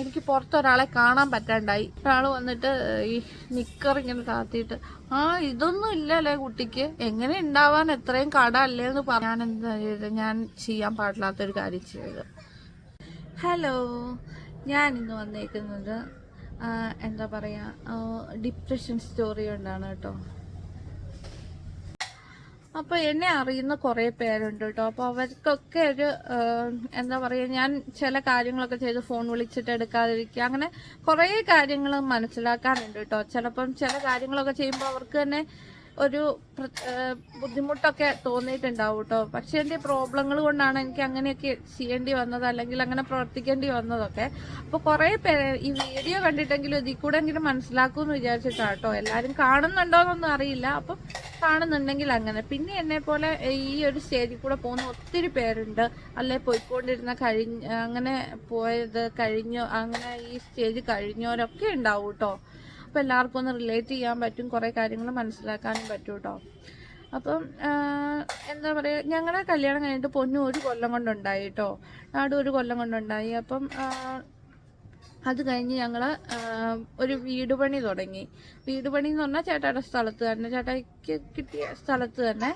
എനിക്ക് പുറത്തൊരാളെ കാണാൻ പറ്റാണ്ടായി. ഒരാൾ വന്നിട്ട് ഈ നിക്കർ ഇങ്ങനെ താത്തിയിട്ട് ആ ഇതൊന്നും ഇല്ലല്ലേ കുട്ടിക്ക്. എങ്ങനെ ഉണ്ടാവാൻ എത്രയും കട അല്ലേ എന്ന് പറഞ്ഞാൽ എന്താ ചെയ്തത്? ഞാൻ ചെയ്യാൻ പാടില്ലാത്തൊരു കാര്യം ചെയ്തത്. ഹലോ ഞാൻ ഇന്ന് വന്നേക്കുന്നത് എന്താ പറയുക ഡിപ്രഷൻ സ്റ്റോറി കൊണ്ടാണ് കേട്ടോ. അപ്പൊ എന്നെ അറിയുന്ന കുറെ പേരുണ്ട് കേട്ടോ അപ്പൊ അവർക്കൊക്കെ ഒരു എന്താ പറയുക ഞാൻ ചില കാര്യങ്ങളൊക്കെ ചെയ്ത് ഫോൺ വിളിച്ചിട്ട് എടുക്കാതിരിക്കുക. അങ്ങനെ കുറെ കാര്യങ്ങൾ മനസ്സിലാക്കാറുണ്ട് കേട്ടോ ചിലപ്പം ചില കാര്യങ്ങളൊക്കെ ചെയ്യുമ്പോൾ അവർക്ക് തന്നെ ഒരു ബുദ്ധിമുട്ടൊക്കെ തോന്നിയിട്ടുണ്ടാവും കേട്ടോ പക്ഷെ എന്റെ പ്രോബ്ലങ്ങൾ കൊണ്ടാണ് എനിക്ക് അങ്ങനെയൊക്കെ ചെയ്യേണ്ടി വന്നത് അല്ലെങ്കിൽ അങ്ങനെ പ്രവർത്തിക്കേണ്ടി വന്നതൊക്കെ. അപ്പോൾ കുറേ പേര് ഈ വീഡിയോ കണ്ടിട്ടെങ്കിലും ഇതിൽ കൂടെ എങ്കിലും മനസ്സിലാക്കുമെന്ന് വിചാരിച്ചിട്ടാണ് കേട്ടോ എല്ലാവരും കാണുന്നുണ്ടോയെന്നൊന്നും അറിയില്ല. അപ്പം കാണുന്നുണ്ടെങ്കിൽ അങ്ങനെ. പിന്നെ എന്നെ പോലെ ഈ ഒരു സ്റ്റേജിൽ കൂടെ പോകുന്ന ഒത്തിരി പേരുണ്ട്. അല്ലെ പോയിക്കൊണ്ടിരുന്ന കഴിഞ്ഞ് അങ്ങനെ പോയത് കഴിഞ്ഞു അങ്ങനെ ഈ സ്റ്റേജ് കഴിഞ്ഞവരൊക്കെ ഉണ്ടാവും കേട്ടോ അപ്പം എല്ലാവർക്കും ഒന്ന് റിലേറ്റ് ചെയ്യാൻ പറ്റും കുറേ കാര്യങ്ങൾ മനസ്സിലാക്കാനും പറ്റും കേട്ടോ അപ്പം എന്താ പറയുക ഞങ്ങളുടെ കല്യാണം കഴിഞ്ഞിട്ട് പൊന്നു ഒരു കൊല്ലം കൊണ്ടുണ്ടായി കേട്ടോ നാട് ഒരു കൊല്ലം കൊണ്ടുണ്ടായി. അപ്പം അത് കഴിഞ്ഞ് ഞങ്ങൾ ഒരു വീട് പണി തുടങ്ങി. വീട് പണി എന്ന് പറഞ്ഞാൽ ചേട്ടായുടെ സ്ഥലത്ത് തന്നെ ചേട്ടായിക്ക് കിട്ടിയ സ്ഥലത്ത് തന്നെ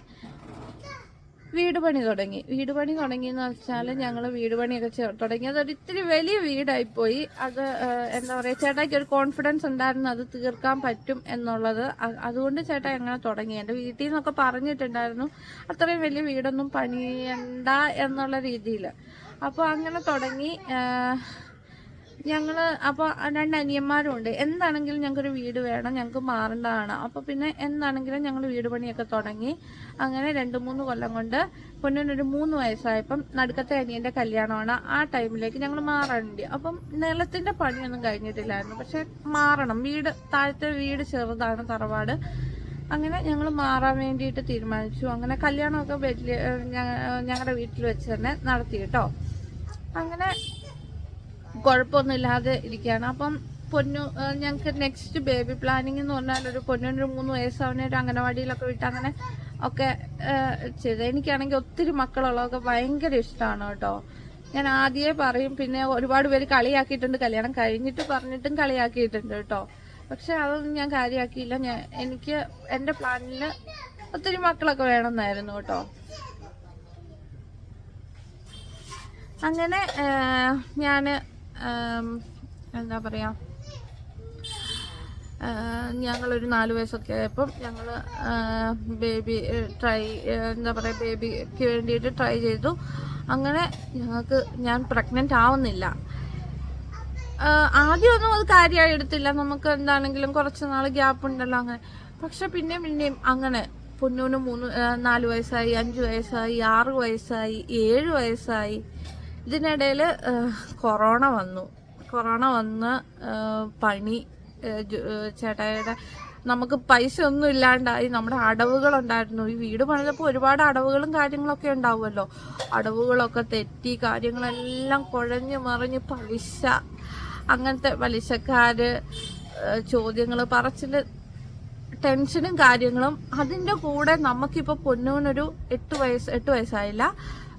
വീട് പണി തുടങ്ങി. വീട് പണി തുടങ്ങിയെന്ന് വെച്ചാൽ ഞങ്ങൾ വീട് പണിയൊക്കെ തുടങ്ങി. അതൊരു വലിയ വീടായിപ്പോയി. അത് എന്താ പറയുക ചേട്ടായിക്ക് ഒരു കോൺഫിഡൻസ് ഉണ്ടായിരുന്നു അത് തീർക്കാൻ പറ്റും എന്നുള്ളത്. അതുകൊണ്ട് ചേട്ടാ അങ്ങനെ തുടങ്ങി. എന്റെ വീട്ടിൽ നിന്നൊക്കെ പറഞ്ഞിട്ടുണ്ടായിരുന്നു അത്രയും വലിയ വീടൊന്നും പണിയണ്ട എന്നുള്ള രീതിയിൽ അപ്പോൾ അങ്ങനെ തുടങ്ങി ആ, ഞങ്ങൾ അപ്പോൾ രണ്ട് അനിയന്മാരും ഉണ്ട് എന്താണെങ്കിലും ഞങ്ങൾക്കൊരു വീട് വേണം ഞങ്ങൾക്ക് മാറേണ്ടതാണ്. അപ്പോൾ പിന്നെ എന്താണെങ്കിലും ഞങ്ങൾ വീട് പണിയൊക്കെ തുടങ്ങി അങ്ങനെ രണ്ട് മൂന്ന് കൊല്ലം കൊണ്ട് പൊന്നിനൊരു മൂന്ന് വയസ്സായപ്പം നടുക്കത്തെ അനിയന്റെ കല്യാണമാണ്. ആ ടൈമിലേക്ക് ഞങ്ങൾ മാറേണ്ടി അപ്പം നിലത്തിന്റെ പണിയൊന്നും കഴിഞ്ഞിട്ടില്ലായിരുന്നു. പക്ഷെ മാറണം. വീട് താഴത്തെ വീട് ചെറുതാണ് തറവാട്. അങ്ങനെ ഞങ്ങൾ മാറാൻ വേണ്ടിയിട്ട് തീരുമാനിച്ചു. അങ്ങനെ കല്യാണമൊക്കെ വലിയ ഞങ്ങളുടെ വീട്ടിൽ വെച്ച് തന്നെ നടത്തി കേട്ടോ. അങ്ങനെ കുഴപ്പമൊന്നുമില്ലാതെ ഇരിക്കുകയാണ്. അപ്പം പൊന്നു ഞങ്ങൾക്ക് നെക്സ്റ്റ് ബേബി പ്ലാനിങ് എന്ന് പറഞ്ഞാൽ ഒരു പൊന്നിനൊരു മൂന്ന് വയസ്സാവുന്ന ഒരു അംഗനവാടിയിലൊക്കെ വിട്ട് അങ്ങനെ ഒക്കെ ചെയ്ത്. എനിക്കാണെങ്കിൽ ഒത്തിരി മക്കളുള്ളതൊക്കെ ഭയങ്കര ഇഷ്ടമാണ് കേട്ടോ. ഞാൻ ആദ്യമേ പറയും പിന്നെ ഒരുപാട് പേര് കളിയാക്കിയിട്ടുണ്ട്. കല്യാണം കഴിഞ്ഞിട്ട് പറഞ്ഞിട്ടും കളിയാക്കിയിട്ടുണ്ട് കേട്ടോ. പക്ഷെ അതൊന്നും ഞാൻ കാര്യമാക്കിയില്ല ഞാൻ എനിക്ക് എന്റെ പ്ലാനിൽ ഒത്തിരി മക്കളൊക്കെ വേണമെന്നായിരുന്നു കേട്ടോ. അങ്ങനെ ഞാൻ എന്താ പറയുക ഞങ്ങളൊരു നാല് വയസ്സൊക്കെ ആയപ്പം ഞങ്ങൾ ബേബി ട്രൈ എന്താ പറയുക ബേബിക്ക് വേണ്ടിയിട്ട് ട്രൈ ചെയ്തു. അങ്ങനെ ഞങ്ങൾക്ക് ഞാൻ പ്രഗ്നന്റ് ആവുന്നില്ല. ആദ്യമൊന്നും അത് കാര്യമായി എടുത്തില്ല. നമുക്ക് എന്താണെങ്കിലും കുറച്ച് നാൾ ഗ്യാപ്പ് ഉണ്ടല്ലോ അങ്ങനെ. പക്ഷെ പിന്നെ പിന്നെയും അങ്ങനെ. പൊന്നൂന് മൂന്ന് നാല് വയസ്സായി അഞ്ച് വയസ്സായി ആറ് വയസ്സായി ഏഴ് വയസ്സായി. ഇതിനിടയിൽ കൊറോണ വന്നു. കൊറോണ വന്ന് പണി ചേട്ടായിയുടെ നമുക്ക് പൈസ ഒന്നും ഇല്ലാണ്ടായി. നമ്മുടെ അടവുകളുണ്ടായിരുന്നു. ഈ വീട് പണിതപ്പോൾ ഒരുപാട് അടവുകളും കാര്യങ്ങളൊക്കെ ഉണ്ടാവുമല്ലോ. അടവുകളൊക്കെ തെറ്റി കാര്യങ്ങളെല്ലാം കുഴഞ്ഞു മറിഞ്ഞ് പലിശ. അങ്ങനത്തെ പലിശക്കാര് ചോദ്യങ്ങൾ പറച്ചിൽ ടെൻഷനും കാര്യങ്ങളും അതിന്റെ കൂടെ നമുക്കിപ്പോൾ പൊന്നൂനൊരു എട്ട് വയസ്സ് എട്ട് വയസ്സായില്ല.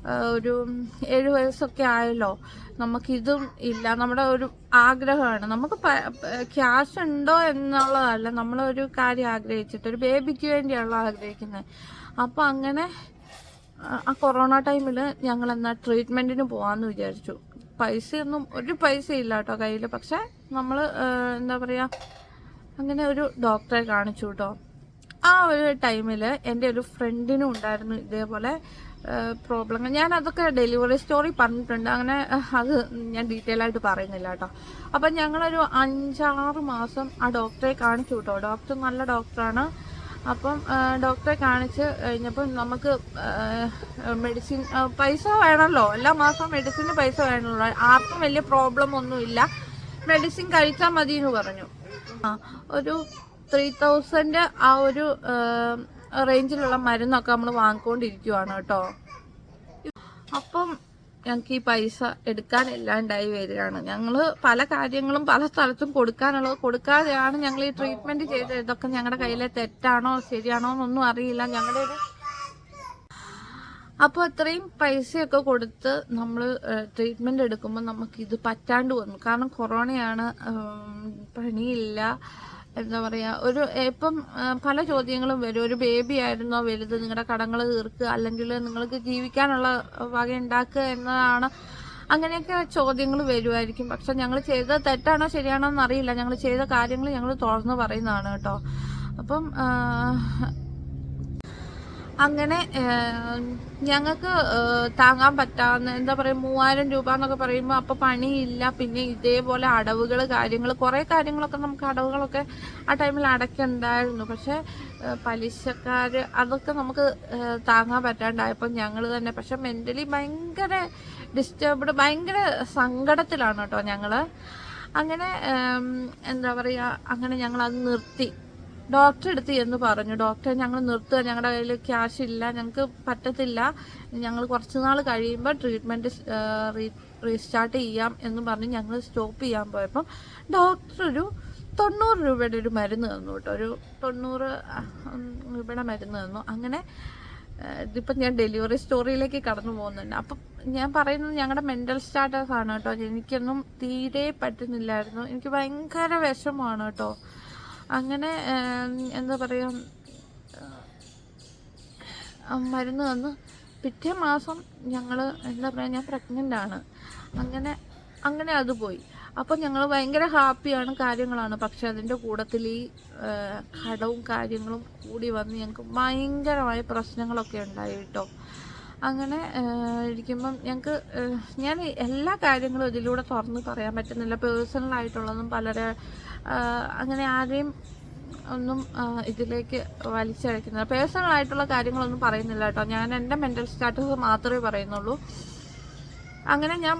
ഒരു ഏഴ് വയസ്സൊക്കെ ആയല്ലോ. നമുക്കിതും ഇല്ല. നമ്മുടെ ഒരു ആഗ്രഹമാണ്. നമുക്ക് ക്യാഷ് ഉണ്ടോ എന്നുള്ളതല്ല. നമ്മളൊരു കാര്യം ആഗ്രഹിച്ചിട്ട് ഒരു ബേബിക്ക് വേണ്ടിയാണല്ലോ ആഗ്രഹിക്കുന്നത്. അപ്പോൾ അങ്ങനെ ആ, കൊറോണ ടൈമിൽ ഞങ്ങൾ എന്നാൽ ട്രീറ്റ്മെന്റിന് പോകാമെന്ന് വിചാരിച്ചു. പൈസയൊന്നും ഒരു പൈസ ഇല്ല കേട്ടോ കയ്യിൽ പക്ഷെ നമ്മൾ എന്താ പറയുക അങ്ങനെ ഒരു ഡോക്ടറെ കാണിച്ചു കേട്ടോ. ആ ഒരു ടൈമിൽ എന്റെ ഒരു ഫ്രണ്ടിനും ഉണ്ടായിരുന്നു ഇതേപോലെ. പ്രോബ്ലങ്ങൾ ഞാൻ അതൊക്കെ ഡെലിവറി സ്റ്റോറി പറഞ്ഞിട്ടുണ്ട്. അങ്ങനെ അത് ഞാൻ ഡീറ്റെയിൽ ആയിട്ട് പറയുന്നില്ല കേട്ടോ. അപ്പം ഞങ്ങളൊരു അഞ്ചാറ് മാസം ആ ഡോക്ടറെ കാണിച്ചു കേട്ടോ. ഡോക്ടർ നല്ല ഡോക്ടറാണ് അപ്പം ഡോക്ടറെ കാണിച്ച് കഴിഞ്ഞപ്പം നമുക്ക് മെഡിസിൻ പൈസ വേണമല്ലോ എല്ലാ മാസവും മെഡിസിന് പൈസ വേണമല്ലോ ആർക്കും വലിയ പ്രോബ്ലം ഒന്നുമില്ല. മെഡിസിൻ കഴിച്ചാൽ മതി എന്ന് പറഞ്ഞു. ആ ഒരു ത്രീ തൗസൻഡ് ആ ഒരു റേഞ്ചിലുള്ള മരുന്നൊക്കെ നമ്മൾ വാങ്ങിക്കൊണ്ടിരിക്കുവാണ് കേട്ടോ. അപ്പം ഞങ്ങൾക്ക് ഈ പൈസ എടുക്കാനില്ലാണ്ടായി വരികയാണ്. ഞങ്ങൾ പല കാര്യങ്ങളും പല സ്ഥലത്തും കൊടുക്കാനുള്ളത് കൊടുക്കാതെയാണ് ഞങ്ങൾ ഈ ട്രീറ്റ്മെന്റ് ചെയ്ത് ഇതൊക്കെ ഞങ്ങളുടെ കയ്യിലെ തെറ്റാണോ ശരിയാണോ എന്നൊന്നും അറിയില്ല. ഞങ്ങളുടെ ഒരു അപ്പോൾ അത്രയും പൈസയൊക്കെ കൊടുത്ത് നമ്മൾ ട്രീറ്റ്മെന്റ് എടുക്കുമ്പോൾ നമുക്ക് ഇത് പറ്റാണ്ട് വന്നു. കാരണം കൊറോണയാണ് പണിയില്ല എന്താ പറയുക ഒരു ഇപ്പം പല ചോദ്യങ്ങളും വരും. ഒരു ബേബി ആയിരുന്നോ വലുത് നിങ്ങളുടെ കടങ്ങൾ തീർക്കുക അല്ലെങ്കിൽ നിങ്ങൾക്ക് ജീവിക്കാനുള്ള വക ഉണ്ടാക്കുക എന്നതാണ് അങ്ങനെയൊക്കെ ചോദ്യങ്ങൾ വരുമായിരിക്കും പക്ഷെ ഞങ്ങൾ ചെയ്ത തെറ്റാണോ ശരിയാണോ എന്ന് അറിയില്ല ഞങ്ങൾ ചെയ്ത കാര്യങ്ങൾ ഞങ്ങൾ തുറന്ന് പറയുന്നതാണ് കേട്ടോ. അപ്പം അങ്ങനെ ഞങ്ങൾക്ക് താങ്ങാൻ പറ്റാവുന്ന എന്താ പറയുക മൂവായിരം രൂപ എന്നൊക്കെ പറയുമ്പോൾ അപ്പോൾ പണിയില്ല. പിന്നെ ഇതേപോലെ അടവുകൾ കാര്യങ്ങൾ കുറേ കാര്യങ്ങളൊക്കെ നമുക്ക് അടവുകളൊക്കെ ആ ടൈമിൽ അടയ്ക്കണ്ടായിരുന്നു. പക്ഷേ പലിശക്കാർ അതൊക്കെ നമുക്ക് താങ്ങാൻ പറ്റാണ്ടായപ്പോൾ ഞങ്ങൾ തന്നെ പക്ഷെ മെന്റലി ഭയങ്കര ഡിസ്റ്റർബ്ഡ് ഭയങ്കര സങ്കടത്തിലാണ് കേട്ടോ ഞങ്ങൾ അങ്ങനെ എന്താ പറയുക അങ്ങനെ ഞങ്ങൾ അത് നിർത്തി. ഡോക്ടറെ അടുത്ത് എന്ന് പറഞ്ഞു. ഡോക്ടർ ഞങ്ങൾ നിർത്തുക ഞങ്ങളുടെ കയ്യിൽ ക്യാഷ് ഇല്ല. ഞങ്ങൾക്ക് പറ്റത്തില്ല. ഞങ്ങൾ കുറച്ച് നാൾ കഴിയുമ്പോൾ ട്രീറ്റ്മെന്റ് റീസ്റ്റാർട്ട് ചെയ്യാം എന്ന് പറഞ്ഞ് ഞങ്ങൾ സ്റ്റോപ്പ് ചെയ്യാൻ പോയപ്പം ഡോക്ടർ ഒരു തൊണ്ണൂറ് രൂപയുടെ ഒരു മരുന്ന് തന്നു കേട്ടോ. ഒരു തൊണ്ണൂറ് രൂപയുടെ മരുന്ന് തന്നു. അങ്ങനെ ഇതിപ്പോൾ ഇതിപ്പം ഞാൻ ഡെലിവറി സ്റ്റോറിയിലേക്ക് കടന്നു പോകുന്നുണ്ട്. അപ്പം ഞാൻ പറയുന്നത് ഞങ്ങളുടെ മെന്റൽ സ്റ്റാറ്റസ് ആണ് കേട്ടോ. എനിക്കൊന്നും തീരെ പറ്റുന്നില്ലായിരുന്നു. എനിക്ക് ഭയങ്കര വിഷമമാണ് കേട്ടോ. അങ്ങനെ എന്താ പറയുക മരുന്ന് തന്ന്. പിറ്റേ മാസം ഞങ്ങൾ എന്താ പറയുക ഞാൻ പ്രഗ്നന്റ് ആണ്. അങ്ങനെ അങ്ങനെ അത് പോയി. അപ്പോൾ ഞങ്ങൾ ഭയങ്കര ഹാപ്പിയാണ് കാര്യങ്ങളാണ്. പക്ഷെ അതിന്റെ കൂടത്തിൽ ഈ കടവും കാര്യങ്ങളും കൂടി വന്ന് ഞങ്ങൾക്ക് ഭയങ്കരമായ പ്രശ്നങ്ങളൊക്കെ ഉണ്ടായി കേട്ടോ. അങ്ങനെ ഇരിക്കുമ്പം ഞങ്ങൾക്ക് ഞാൻ എല്ലാ കാര്യങ്ങളും ഇതിലൂടെ തുറന്ന് പറയാൻ പറ്റുന്നില്ല. പേഴ്സണലായിട്ടുള്ളതും പലരെ അങ്ങനെ ആരെയും ഒന്നും ഇതിലേക്ക് വലിച്ചഴക്കുന്നില്ല പേഴ്സണൽ ആയിട്ടുള്ള കാര്യങ്ങളൊന്നും പറയുന്നില്ല കേട്ടോ. ഞാൻ എന്റെ മെന്റൽ സ്റ്റാറ്റസ് മാത്രമേ പറയുന്നുള്ളൂ. അങ്ങനെ ഞാൻ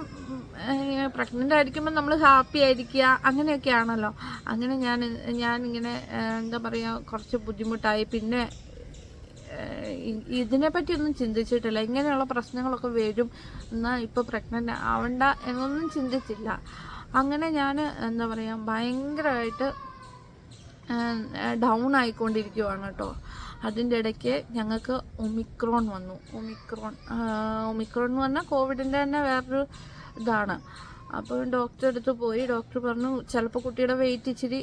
പ്രഗ്നന്റ് ആയിരിക്കുമ്പോൾ നമ്മൾ ഹാപ്പി ആയിരിക്കുക അങ്ങനെയൊക്കെയാണല്ലോ അങ്ങനെ ഞാൻ ഞാനിങ്ങനെ എന്താ പറയുക കുറച്ച് ബുദ്ധിമുട്ടായി. പിന്നെ ഇതിനെപ്പറ്റി ഒന്നും ചിന്തിച്ചിട്ടില്ല. ഇങ്ങനെയുള്ള പ്രശ്നങ്ങളൊക്കെ വരും. എന്നാൽ ഇപ്പോൾ പ്രഗ്നന്റ് ആവണ്ട എന്നൊന്നും ചിന്തിച്ചില്ല. അങ്ങനെ ഞാൻ എന്താ പറയുക ഭയങ്കരമായിട്ട് ഡൗൺ ആയിക്കൊണ്ടിരിക്കുവാണ് കേട്ടോ അതിന്റെ ഇടയ്ക്ക് ഞങ്ങൾക്ക് ഒമിക്രോൺ വന്നു. ഒമിക്രോൺ ഒമിക്രോൺ എന്ന് പറഞ്ഞാൽ കോവിഡിന്റെ തന്നെ വേറൊരു ഇതാണ്. അപ്പോൾ ഡോക്ടറെ അടുത്ത് പോയി ഡോക്ടർ പറഞ്ഞു ചിലപ്പോൾ കുട്ടിയുടെ വെയിറ്റ് ഇച്ചിരി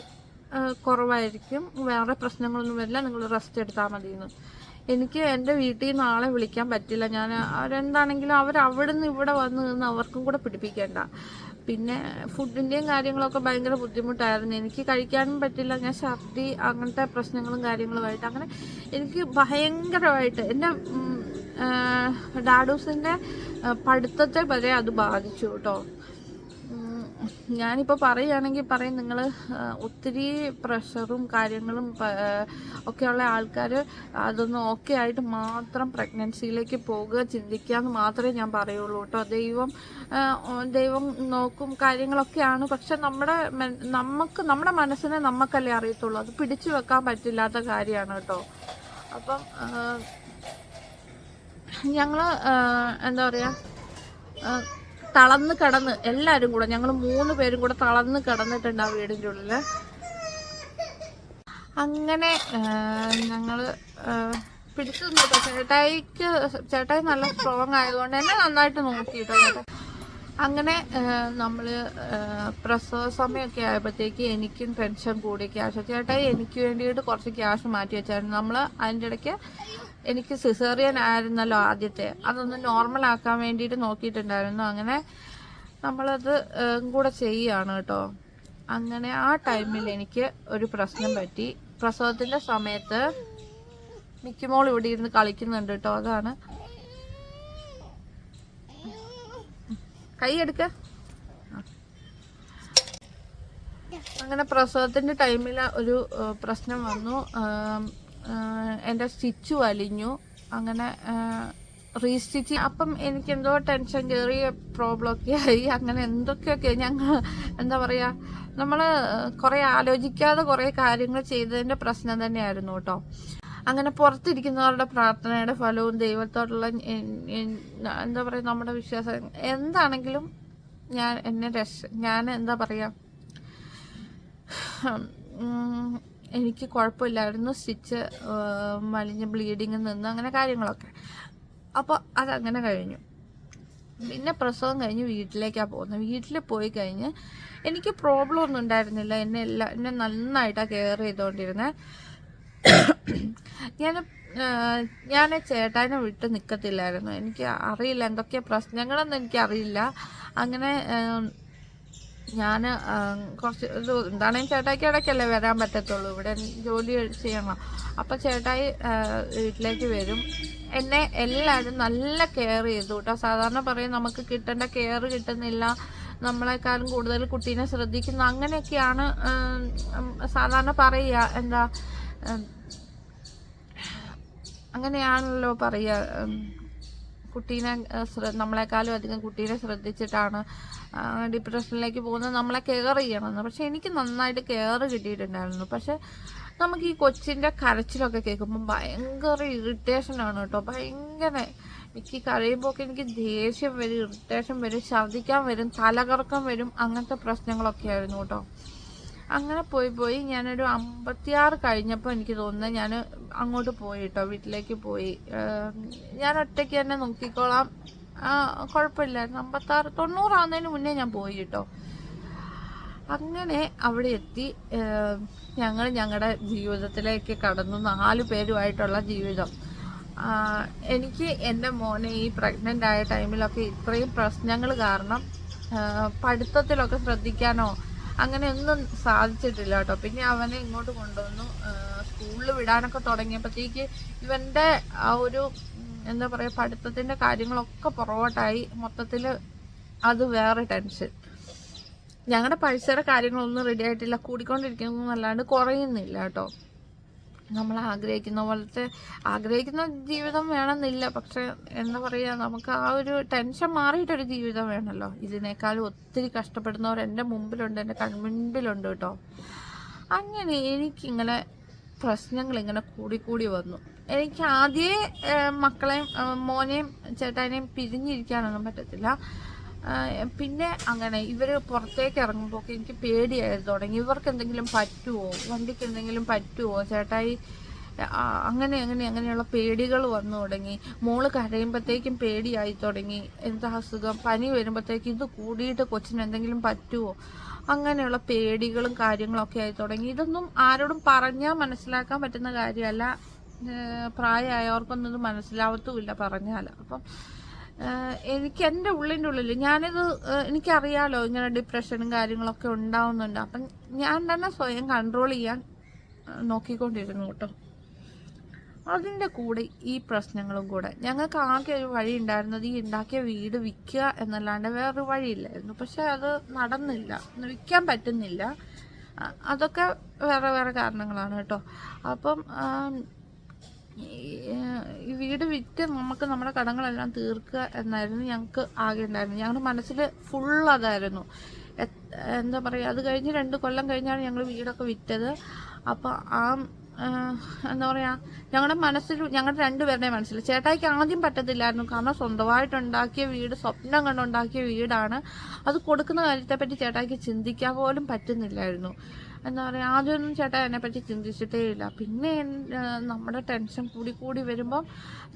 കുറവായിരിക്കും. വേറെ പ്രശ്നങ്ങളൊന്നും വരില്ല. നിങ്ങൾ റെസ്റ്റ് എടുത്താൽ മതി എന്ന് എനിക്ക് എന്റെ വീട്ടിൽ നിന്ന് ആളെ വിളിക്കാൻ പറ്റില്ല. ഞാൻ അവരെന്താണെങ്കിലും അവർ അവിടെ നിന്ന് ഇവിടെ വന്ന് നിന്ന് അവർക്കും കൂടെ പിടിപ്പിക്കേണ്ട. പിന്നെ ഫുഡിന്റെയും കാര്യങ്ങളൊക്കെ ഭയങ്കര ബുദ്ധിമുട്ടായിരുന്നു. എനിക്ക് കഴിക്കാനും പറ്റില്ല. ഞാൻ ഛർദി അങ്ങനത്തെ പ്രശ്നങ്ങളും കാര്യങ്ങളുമായിട്ട് അങ്ങനെ എനിക്ക് ഭയങ്കരമായിട്ട് എന്റെ ഡാഡൂസിന്റെ പഠിത്തത്തെ വരെ അത് ബാധിച്ചു കേട്ടോ. ഞാനിപ്പോൾ പറയുകയാണെങ്കിൽ പറയും നിങ്ങൾ ഒത്തിരി പ്രഷറും കാര്യങ്ങളും ഒക്കെയുള്ള ആൾക്കാർ അതൊന്ന് ഓക്കെ ആയിട്ട് മാത്രം പ്രഗ്നൻസിയിലേക്ക് പോകുക ചിന്തിക്കുക എന്ന് മാത്രമേ ഞാൻ പറയുള്ളൂ കേട്ടോ. ദൈവം ദൈവം നോക്കും കാര്യങ്ങളൊക്കെയാണ്. പക്ഷെ നമ്മുടെ നമുക്ക് നമ്മുടെ മനസ്സിനെ നമുക്കല്ലേ അറിയത്തുള്ളൂ. അത് പിടിച്ചു വെക്കാൻ പറ്റില്ലാത്ത കാര്യമാണ് കേട്ടോ. അപ്പം ഞങ്ങൾ എന്താ പറയുക തളർന്ന് കടന്ന് എല്ലാവരും കൂടെ ഞങ്ങൾ മൂന്ന് പേരും കൂടെ തളർന്ന് കിടന്നിട്ടുണ്ട് ആ വീടിന്റെ ഉള്ളിൽ അങ്ങനെ ഞങ്ങൾ പിടിച്ചു നോക്കാം ചേട്ടായിക്ക് ചേട്ടായി നല്ല സ്ട്രോങ് ആയതുകൊണ്ട് എന്നെ നന്നായിട്ട് നോക്കിയിട്ടോ അങ്ങനെ നമ്മൾ പ്രസവ സമയമൊക്കെ ആയപ്പോഴത്തേക്ക് എനിക്കും ടെൻഷൻ കൂടി. ക്യാഷ്. ചേട്ടായി എനിക്ക് വേണ്ടിയിട്ട് കുറച്ച് ക്യാഷ് മാറ്റി വെച്ചായിരുന്നു. നമ്മൾ അതിന്റെ ഇടയ്ക്ക് എനിക്ക് സിസേറിയൻ ആയിരുന്നല്ലോ ആദ്യത്തെ. അതൊന്ന് നോർമൽ ആക്കാൻ വേണ്ടിയിട്ട് നോക്കിയിട്ടുണ്ടായിരുന്നു. അങ്ങനെ നമ്മളത് കൂടെ ചെയ്യുകയാണ് കേട്ടോ. അങ്ങനെ ആ ടൈമിൽ എനിക്ക് ഒരു പ്രശ്നം പറ്റി. പ്രസവത്തിന്റെ സമയത്ത് മിക്കമോൾ ഇവിടെ ഇരുന്ന് കളിക്കുന്നുണ്ട് കേട്ടോ. അതാണ്. കൈ എടുക്ക. അങ്ങനെ പ്രസവത്തിന്റെ ടൈമിൽ ഒരു പ്രശ്നം വന്നു. എന്റെ സ്റ്റിച്ച് വലിഞ്ഞു. അങ്ങനെ റീസ്റ്റിച്ച്. അപ്പം എനിക്ക് എന്തോ ടെൻഷൻ കയറിയ പ്രോബ്ലമൊക്കെ ആയി. അങ്ങനെ എന്തൊക്കെയൊക്കെ ഞങ്ങൾ എന്താ പറയുക നമ്മൾ കുറേ ആലോചിക്കാതെ കുറേ കാര്യങ്ങൾ ചെയ്തതിന്റെ പ്രശ്നം തന്നെയായിരുന്നു കേട്ടോ. അങ്ങനെ പുറത്തിരിക്കുന്നവരുടെ പ്രാർത്ഥനയുടെ ഫലവും ദൈവത്തോടുള്ള എന്താ പറയുക നമ്മുടെ വിശ്വാസം എന്താണെങ്കിലും ഞാൻ എന്നെ രക്ഷ ഞാൻ എന്താ പറയുക എനിക്ക് കുഴപ്പമില്ലായിരുന്നു. സ്റ്റിച്ച് വലിഞ്ഞ് ബ്ലീഡിങ് നിന്ന് അങ്ങനെ കാര്യങ്ങളൊക്കെ. അപ്പോൾ അതങ്ങനെ കഴിഞ്ഞു. പിന്നെ പ്രസവം കഴിഞ്ഞ് വീട്ടിലേക്കാണ് പോകുന്നത്. വീട്ടിൽ പോയി കഴിഞ്ഞ് എനിക്ക് പ്രോബ്ലം ഒന്നും ഉണ്ടായിരുന്നില്ല. എന്നെ എല്ലാം എന്നെ നന്നായിട്ടാണ് കെയർ ചെയ്തുകൊണ്ടിരുന്നത് ഞാൻ ഞാൻ ചേട്ടാനെ വിട്ട് നിൽക്കത്തില്ലായിരുന്നു എനിക്ക് അറിയില്ല എന്തൊക്കെയാണ് പ്രശ്നങ്ങളൊന്നും എനിക്കറിയില്ല. അങ്ങനെ ഞാൻ കുറച്ച് എന്താണെങ്കിലും ചേട്ടായിക്ക് ഇടയ്ക്കല്ലേ വരാൻ പറ്റത്തുള്ളൂ. ഇവിടെ ജോലി ചെയ്യണം. അപ്പം ചേട്ടായി വീട്ടിലേക്ക് വരും. എന്നെ എല്ലാവരും നല്ല കെയർ ചെയ്തു കേട്ടോ. സാധാരണ പറയും നമുക്ക് കിട്ടേണ്ട കെയർ കിട്ടുന്നില്ല. നമ്മളെക്കാളും കൂടുതൽ കുട്ടീനെ ശ്രദ്ധിക്കുന്നു. അങ്ങനെയൊക്കെയാണ് സാധാരണ പറയുക. എന്താ അങ്ങനെയാണല്ലോ പറയുക. കുട്ടീനെ നമ്മളെക്കാളും അധികം കുട്ടീനെ ശ്രദ്ധിച്ചിട്ടാണ് ഡിപ്രഷനിലേക്ക് പോകുന്നത് നമ്മളെ കെയർ ചെയ്യണമെന്ന്. പക്ഷെ എനിക്ക് നന്നായിട്ട് കെയർ കിട്ടിയിട്ടുണ്ടായിരുന്നു. പക്ഷെ നമുക്ക് ഈ കൊച്ചിന്റെ കരച്ചിലൊക്കെ കേൾക്കുമ്പോൾ ഭയങ്കര ഇറിറ്റേഷനാണ് കേട്ടോ. ഭയങ്കര എനിക്ക് കരയുമ്പോൾ എനിക്ക് ദേഷ്യം വരും ഇറിറ്റേഷൻ വരും ഛർദിക്കാൻ വരും തലകറക്കം വരും അങ്ങനത്തെ പ്രശ്നങ്ങളൊക്കെ ആയിരുന്നു കേട്ടോ. അങ്ങനെ പോയി പോയി ഞാനൊരു അമ്പത്തിയാറ് കഴിഞ്ഞപ്പോൾ എനിക്ക് തോന്നുന്നത് ഞാൻ അങ്ങോട്ട് പോയി കേട്ടോ വീട്ടിലേക്ക് പോയി. ഞാൻ ഒറ്റയ്ക്ക് തന്നെ നോക്കിക്കോളാം. കുഴപ്പമില്ലായിരുന്നു അമ്പത്താറ് തൊണ്ണൂറാവുന്നതിന് മുന്നേ ഞാൻ പോയി കേട്ടോ. അങ്ങനെ അവിടെ എത്തി. ഞങ്ങൾ ഞങ്ങളുടെ ജീവിതത്തിലേക്ക് കടന്നു. നാല് പേരുമായിട്ടുള്ള ജീവിതം. എനിക്ക് എന്റെ മോനെ ഈ പ്രഗ്നന്റ് ആയ ടൈമിലൊക്കെ ഇത്രയും പ്രശ്നങ്ങൾ കാരണം പഠിത്തത്തിലൊക്കെ ശ്രദ്ധിക്കാനോ അങ്ങനെയൊന്നും സാധിച്ചിട്ടില്ല കേട്ടോ. പിന്നെ അവനെ ഇങ്ങോട്ട് കൊണ്ടുവന്നു. സ്കൂളിൽ വിടാനൊക്കെ തുടങ്ങിയപ്പോഴത്തേക്ക് ഇവന്റെ ആ ഒരു എന്താ പറയുക പഠിത്തത്തിന്റെ കാര്യങ്ങളൊക്കെ പുറകോട്ടായി. മൊത്തത്തിൽ അത് വേറെ ടെൻഷൻ ഞങ്ങളുടെ പൈസയുടെ കാര്യങ്ങളൊന്നും റെഡി ആയിട്ടില്ല. കൂടിക്കൊണ്ടിരിക്കുന്നു എന്നല്ലാണ്ട് കുറയുന്നില്ല കേട്ടോ. നമ്മൾ ആഗ്രഹിക്കുന്ന പോലത്തെ ആഗ്രഹിക്കുന്ന ജീവിതം വേണമെന്നില്ല. പക്ഷെ എന്താ പറയുക നമുക്ക് ആ ഒരു ടെൻഷൻ മാറിയിട്ടൊരു ജീവിതം വേണമല്ലോ ഇതിനേക്കാളും ഒത്തിരി കഷ്ടപ്പെടുന്നവർ എന്റെ മുമ്പിലുണ്ട് എന്റെ കൺമുൻപിലുണ്ട് കേട്ടോ. അങ്ങനെ എനിക്കിങ്ങനെ പ്രശ്നങ്ങൾ ഇങ്ങനെ കൂടിക്കൂടി വന്നു. എനിക്ക് ആദ്യമേ മക്കളെയും മോനെയും ചേട്ടാനെയും പിരിഞ്ഞിരിക്കാനൊന്നും പറ്റത്തില്ല. പിന്നെ അങ്ങനെ ഇവർ പുറത്തേക്ക് ഇറങ്ങുമ്പോൾ എനിക്ക് പേടിയായിരുന്നു തുടങ്ങി. ഇവർക്ക് എന്തെങ്കിലും പറ്റുമോ വണ്ടിക്ക് എന്തെങ്കിലും പറ്റുമോ ചേട്ടായി അങ്ങനെ അങ്ങനെ അങ്ങനെയുള്ള പേടികൾ വന്നു തുടങ്ങി. മോൾ കരയുമ്പോഴത്തേക്കും പേടിയായി തുടങ്ങി. എന്താ അസുഖം? പനി വരുമ്പോഴത്തേക്ക് ഇത് കൂടിയിട്ട് കൊച്ചിന് എന്തെങ്കിലും പറ്റുമോ അങ്ങനെയുള്ള പേടികളും കാര്യങ്ങളൊക്കെ ആയി തുടങ്ങി. ഇതൊന്നും ആരോടും പറഞ്ഞാൽ മനസ്സിലാക്കാൻ പറ്റുന്ന കാര്യമല്ല. പ്രായമായവർക്കൊന്നും ഇത് മനസ്സിലാവത്തുമില്ല പറഞ്ഞാൽ അപ്പം എനിക്ക് എന്റെ ഉള്ളിന്റെ ഉള്ളിൽ ഞാനിത് എനിക്കറിയാലോ ഇങ്ങനെ ഡിപ്രഷനും കാര്യങ്ങളൊക്കെ ഉണ്ടാവുന്നുണ്ട്. അപ്പം ഞാൻ തന്നെ സ്വയം കൺട്രോൾ ചെയ്യാൻ നോക്കിക്കൊണ്ടിരുന്നു കേട്ടോ. അതിന്റെ കൂടെ ഈ പ്രശ്നങ്ങളും കൂടെ. ഞങ്ങൾക്ക് ആകെ ഒരു വഴി ഉണ്ടായിരുന്നത് ഈ ഉണ്ടാക്കിയ വീട് വിൽക്കുക എന്നല്ലാണ്ട് വേറൊരു വഴിയില്ലായിരുന്നു. പക്ഷെ അത് നടന്നില്ല. വിൽക്കാൻ പറ്റുന്നില്ല. അതൊക്കെ വേറെ വേറെ കാരണങ്ങളാണ് കേട്ടോ. അപ്പം ഈ- വീട് വിറ്റ് നമുക്ക് നമ്മുടെ കടങ്ങളെല്ലാം തീർക്കുക എന്നായിരുന്നു ഞങ്ങൾക്ക് ആകെ ഉണ്ടായിരുന്നു ഞങ്ങളുടെ മനസ്സിൽ ഫുൾ അതായിരുന്നു. എന്താ പറയുക അത് കഴിഞ്ഞ് രണ്ട് കൊല്ലം കഴിഞ്ഞാണ് ഞങ്ങൾ വീടൊക്കെ വിറ്റത്. അപ്പോൾ ആ ആ, എന്താ പറയുക ഞങ്ങളുടെ മനസ്സിൽ ഞങ്ങളുടെ രണ്ടുപേരുടെയും മനസ്സിൽ ചേട്ടായിക്ക് ആദ്യം പറ്റത്തില്ലായിരുന്നു. കാരണം സ്വന്തമായിട്ടുണ്ടാക്കിയ വീട് സ്വപ്നം കണ്ടുണ്ടാക്കിയ വീടാണ്. അത് കൊടുക്കുന്ന കാര്യത്തെപ്പറ്റി ചേട്ടായിക്ക് ചിന്തിക്കാൻ പോലും പറ്റുന്നില്ലായിരുന്നു. എന്താ പറയുക ആദ്യമൊന്നും ചേട്ടാ അതിനെപ്പറ്റി ചിന്തിച്ചിട്ടേ ഇല്ല. പിന്നെ നമ്മുടെ ടെൻഷൻ കൂടി കൂടി വരുമ്പം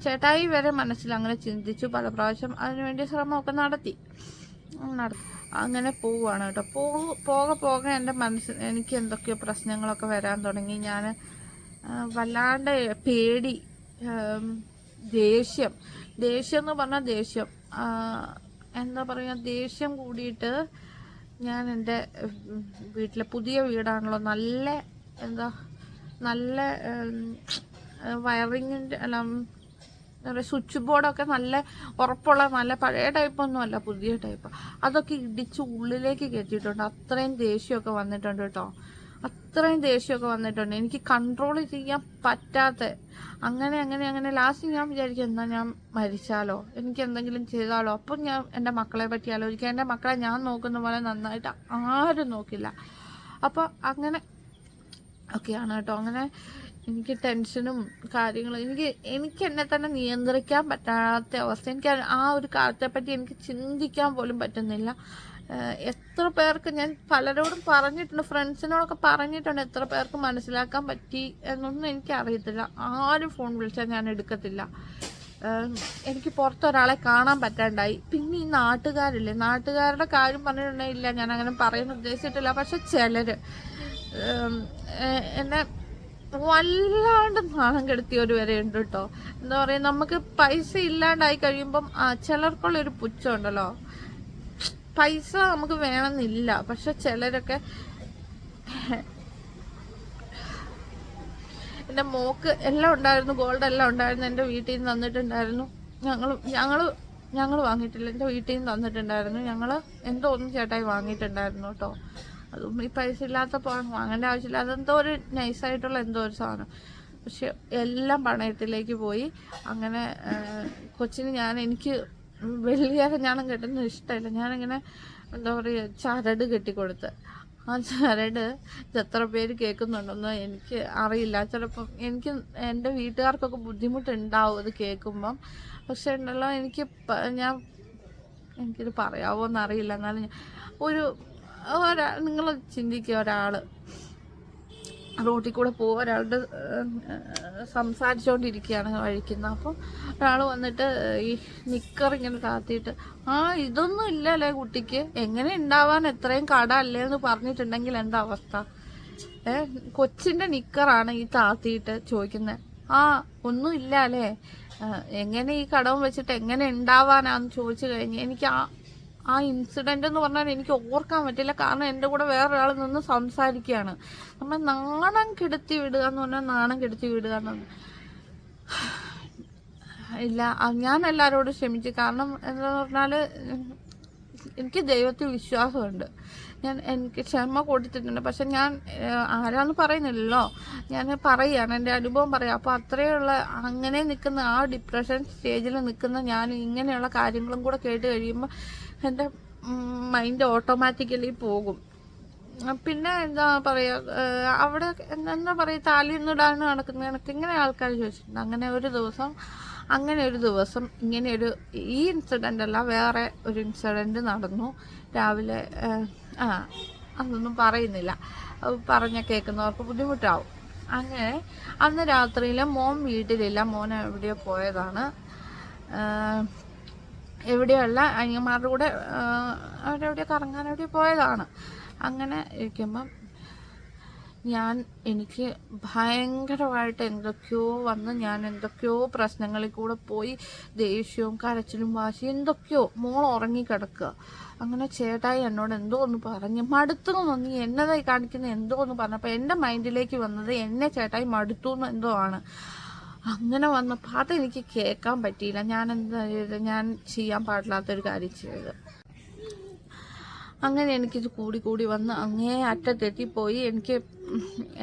ചേട്ടായി വരെ മനസ്സിൽ അങ്ങനെ ചിന്തിച്ചു പല പ്രാവശ്യം അതിനുവേണ്ടി ശ്രമമൊക്കെ നടത്തി. നടത്തി അങ്ങനെ പോവുകയാണ് കേട്ടോ. പോകെ പോകെ എന്റെ മനസ്സിൽ എനിക്ക് എന്തൊക്കെയോ പ്രശ്നങ്ങളൊക്കെ വരാൻ തുടങ്ങി. ഞാൻ വല്ലാണ്ട് പേടി ദേഷ്യം. ദേഷ്യം എന്ന് പറഞ്ഞാൽ ദേഷ്യം. എന്താ പറയുക ദേഷ്യം കൂടിയിട്ട് ഞാൻ എന്റെ വീട്ടിലെ പുതിയ വീടാണല്ലോ. നല്ല എന്താ നല്ല വയറിങ്ങിന്റെ അല്ല സ്വിച്ച് ബോർഡൊക്കെ നല്ല ഉറപ്പുള്ള നല്ല പഴയ ടൈപ്പൊന്നും അല്ല പുതിയ ടൈപ്പ്. അതൊക്കെ ഇടിച്ച് ഉള്ളിലേക്ക് കയറ്റിയിട്ടുണ്ട്. അത്രയും ദേഷ്യമൊക്കെ വന്നിട്ടുണ്ട് കേട്ടോ. അത്രയും ദേഷ്യമൊക്കെ വന്നിട്ടുണ്ട്. എനിക്ക് കൺട്രോൾ ചെയ്യാൻ പറ്റാത്ത അങ്ങനെ അങ്ങനെ അങ്ങനെ. ലാസ്റ്റ് ഞാൻ വിചാരിക്കും എന്നാൽ ഞാൻ മരിച്ചാലോ? എനിക്ക് എന്തെങ്കിലും ചെയ്താലോ? അപ്പം ഞാൻ എന്റെ മക്കളെ പറ്റി ആലോചിക്കാം. എന്റെ മക്കളെ ഞാൻ നോക്കുന്ന പോലെ നന്നായിട്ട് ആരും നോക്കില്ല. അപ്പോൾ അങ്ങനെ ഒക്കെയാണ് കേട്ടോ. അങ്ങനെ എനിക്ക് ടെൻഷനും കാര്യങ്ങളും എനിക്ക് എനിക്ക് എന്നെ തന്നെ നിയന്ത്രിക്കാൻ പറ്റാത്ത അവസ്ഥ. എനിക്ക് ആ ഒരു കാര്യത്തെപ്പറ്റി എനിക്ക് ചിന്തിക്കാൻ പോലും പറ്റുന്നില്ല. എത്ര പേർക്ക് ഞാൻ പലരോടും പറഞ്ഞിട്ടുണ്ട് ഫ്രണ്ട്സിനോടൊക്കെ പറഞ്ഞിട്ടുണ്ട് എത്ര പേർക്ക് മനസ്സിലാക്കാൻ പറ്റി എന്നൊന്നും എനിക്ക് അറിയത്തില്ല ആരും ഫോൺ വിളിച്ചാൽ ഞാൻ എടുക്കത്തില്ല. എനിക്ക് പുറത്തൊരാളെ കാണാൻ പറ്റാണ്ടായി. പിന്നെ ഈ നാട്ടുകാരില്ലേ നാട്ടുകാരുടെ കാര്യം പറഞ്ഞിട്ടുണ്ടെങ്കിൽ ഞാൻ അങ്ങനെ പറയാൻ ഉദ്ദേശിച്ചിട്ടില്ല. പക്ഷെ ചിലർ എന്നെ വല്ലാണ്ട് നാണം കെടുത്തിയവർ വരെ ഉണ്ട് കേട്ടോ. എന്താ പറയുക നമുക്ക് പൈസ ഇല്ലാണ്ടായി കഴിയുമ്പം ചിലർക്കുള്ള ഒരു പുച്ഛം ഉണ്ടല്ലോ. പൈസ നമുക്ക് വേണമെന്നില്ല. പക്ഷെ ചിലരൊക്കെ എന്റെ മോക്ക് എല്ലാം ഉണ്ടായിരുന്നു ഗോൾഡ് എല്ലാം ഉണ്ടായിരുന്നു എന്റെ വീട്ടിൽ നിന്ന് തന്നിട്ടുണ്ടായിരുന്നു. ഞങ്ങൾ ഞങ്ങൾ ഞങ്ങൾ വാങ്ങിയിട്ടില്ല. എന്റെ വീട്ടിൽ നിന്ന് തന്നിട്ടുണ്ടായിരുന്നു. ഞങ്ങൾ എന്തോ ഒന്നും ചേട്ടായി വാങ്ങിയിട്ടുണ്ടായിരുന്നു കേട്ടോ. അതും ഈ പൈസ ഇല്ലാത്തപ്പോൾ വാങ്ങേണ്ട ആവശ്യമില്ല. അതെന്തോ ഒരു നൈസായിട്ടുള്ള എന്തോ ഒരു സാധനം. പക്ഷെ എല്ലാം പണയത്തിലേക്ക് പോയി. അങ്ങനെ കൊച്ചിന് ഞാൻ എനിക്ക് വലിയ കല്യാണം കെട്ടുന്നത് ഇഷ്ടമില്ല. ഞാനിങ്ങനെ എന്താ പറയുക ചരട് കെട്ടിക്കൊടുത്ത്. ആ ചരട് എത്ര പേര് കേൾക്കുന്നുണ്ടെന്ന് എനിക്ക് അറിയില്ല. ചിലപ്പം എനിക്ക് എന്റെ വീട്ടുകാർക്കൊക്കെ ബുദ്ധിമുട്ടുണ്ടാവും അത് കേൾക്കുമ്പം. പക്ഷെ ഉണ്ടല്ലോ എനിക്ക് ഞാൻ എനിക്കിത് പറയാവോ എന്നറിയില്ല എന്നാലും ഒരു ഒരാ നിങ്ങൾ ചിന്തിക്കുക ഒരാൾ റോട്ടിൽ കൂടെ പോകുക ഒരാളുടെ സംസാരിച്ചുകൊണ്ടിരിക്കുകയാണ് വഴിക്കുന്നത് അപ്പോൾ ഒരാൾ വന്നിട്ട് ഈ നിക്കർ ഇങ്ങനെ താത്തിയിട്ട് ആ ഇതൊന്നും ഇല്ല അല്ലേ കുട്ടിക്ക്. എങ്ങനെ ഉണ്ടാവാൻ എത്രയും കട അല്ലേ? എന്ന് പറഞ്ഞിട്ടുണ്ടെങ്കിൽ എന്താ അവസ്ഥ? ഏ കൊച്ചിന്റെ നിക്കറാണ് ഈ താത്തിയിട്ട് ചോദിക്കുന്നത് ആ ഒന്നും ഇല്ല അല്ലേ? എങ്ങനെ ഈ കടവും വെച്ചിട്ട് എങ്ങനെ ഉണ്ടാവാനാന്ന് ചോദിച്ചു കഴിഞ്ഞ് എനിക്ക് ആ ആ ഇൻസിഡന്റ് എന്ന് പറഞ്ഞാൽ എനിക്ക് ഓർക്കാൻ പറ്റില്ല. കാരണം എന്റെ കൂടെ വേറൊരാൾ നിന്ന് സംസാരിക്കുകയാണ്. നമ്മൾ നാണം കെടുത്തി വിടുക എന്ന് പറഞ്ഞാൽ നാണം കെടുത്തി വിടുക എന്ന് ഇല്ല ഞാൻ എല്ലാവരോടും ക്ഷമിച്ചു. കാരണം എന്താന്ന് പറഞ്ഞാൽ എനിക്ക് ദൈവത്തിൽ വിശ്വാസമുണ്ട്. ഞാൻ എനിക്ക് ക്ഷമ കൊടുത്തിട്ടുണ്ട്. പക്ഷെ ഞാൻ ആരാന്ന് പറയുന്നില്ലല്ലോ. ഞാൻ പറയുകയാണ് എന്റെ അനുഭവം പറയാം. അപ്പോൾ അത്രയുള്ള അങ്ങനെ നിൽക്കുന്ന ആ ഡിപ്രഷൻ സ്റ്റേജിൽ നിൽക്കുന്ന ഞാൻ ഇങ്ങനെയുള്ള കാര്യങ്ങളും കൂടെ കേട്ട് കഴിയുമ്പോൾ എന്റെ മൈൻഡ് ഓട്ടോമാറ്റിക്കലി പോകും. പിന്നെ എന്താ പറയുക അവിടെ എന്താ പറയുക പറയാ താലിയൊന്നും ഇടാൻ നടക്കുന്ന കണക്ക് ഇങ്ങനെ ആൾക്കാർ ചോദിച്ചിട്ടുണ്ട്. അങ്ങനെ ഒരു ദിവസം അങ്ങനെ ഒരു ദിവസം ഇങ്ങനെ ഒരു ഈ ഇൻസിഡന്റ് അല്ല വേറെ ഒരു ഇൻസിഡന്റ് നടന്നു. രാവിലെ ആ അതൊന്നും പറയുന്നില്ല. പറഞ്ഞ കേൾക്കുന്നവർക്ക് ബുദ്ധിമുട്ടാവും. അങ്ങനെ അന്ന് രാത്രിയിൽ മോൻ വീട്ടിലില്ല. മോൻ എവിടെയോ പോയതാണ്. ഏഹ്, എവിടെയല്ല അനിയന്മാരുടെ കൂടെ അവരെവിടെ എവിടെയോ പോയതാണ്. അങ്ങനെ ഇരിക്കുമ്പം ഞാൻ എനിക്ക് ഭയങ്കരമായിട്ട് എന്തൊക്കെയോ വന്ന് ഞാൻ എന്തൊക്കെയോ പ്രശ്നങ്ങളിൽ കൂടെ പോയി ദേഷ്യവും കരച്ചിലും വാശി എന്തൊക്കെയോ മോൾ ഉറങ്ങിക്കിടക്കുക. അങ്ങനെ ചേട്ടായി എന്നോട് എന്തോ ഒന്ന് പറഞ്ഞ് മടുത്തു നീ എന്നതായി കാണിക്കുന്ന? എന്തോ ഒന്ന് പറഞ്ഞപ്പോൾ എന്റെ മൈൻഡിലേക്ക് വന്നത് എന്നെ ചേട്ടായി മടുത്തു എന്ന് എന്തോ ആണ്. അങ്ങനെ വന്നപ്പോൾ അതെനിക്ക് കേൾക്കാൻ പറ്റിയില്ല. ഞാൻ എന്താ ചെയ്തത്? ഞാൻ ചെയ്യാൻ പാടില്ലാത്തൊരു കാര്യം ചെയ്തത്. അങ്ങനെ എനിക്കിത് കൂടി കൂടി വന്ന് അങ്ങേ അറ്റത്തെത്തിപ്പോയി. എനിക്ക്